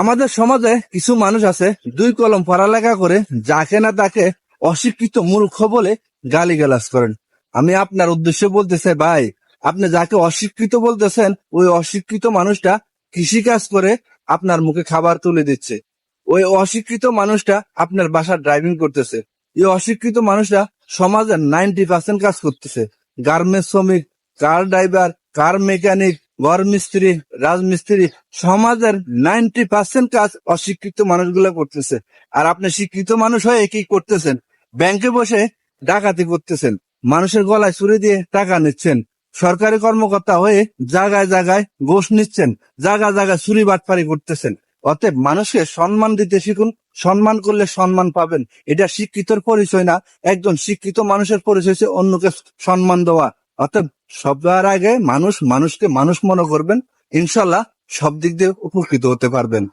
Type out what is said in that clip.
আমাদের সমাজে কিছু মানুষ আছে, দুই কলম পড়ালেখা করে যাকে না তাকে অশিক্ষিত মূর্খ বলে গালি গালিগালাজ করেন। আমি আপনার উদ্দেশ্যে বলতে চাই, ভাই, আপনি যাকে অশিক্ষিত বলতেছেন, ওই অশিক্ষিত মানুষটা কৃষিকাজ করে আপনার মুখে খাবার তুলে দিচ্ছে। ওই অশিক্ষিত মানুষটা আপনার বাসার ড্রাইভিং করতেছে। এই অশিক্ষিত মানুষটা সমাজের নাইনটি পার্সেন্ট কাজ করতেছে। গার্মেন্টস শ্রমিক কার ড্রাইভার কার মেকানিক ঘর মিস্ত্রি রাজমিস্ত্রি সমাজের নাইনটি পার্সেন্ট কাজ অশিক্ষিত মানুষগুলো করতেছে। আর আপনি শিক্ষিত মানুষ হয়ে কি করতেছেন? ব্যাংকে বসে ডাকাতি করতেছেন। মানুষের গলায় ছুরি দিয়ে টাকা নিচ্ছেন। সরকারি কর্মকর্তা হয়ে জায়গায় জায়গায় ঘোষ নিচ্ছেন। জায়গা জায়গায় চুরি বাটপারি করতেছেন। অতএব মানুষকে সম্মান দিতে শিখুন। সম্মান করলে সম্মান পাবেন। এটা শিক্ষিতর পরিচয় না। একজন শিক্ষিত মানুষের পরিচয় অন্যকে সম্মান দেওয়া। অতএব সবার আগে মানুষ মানুষকে মানুষ মনে করবেন। ইনশাল্লাহ সব দিক দিয়ে উপকৃত হতে পারবেন।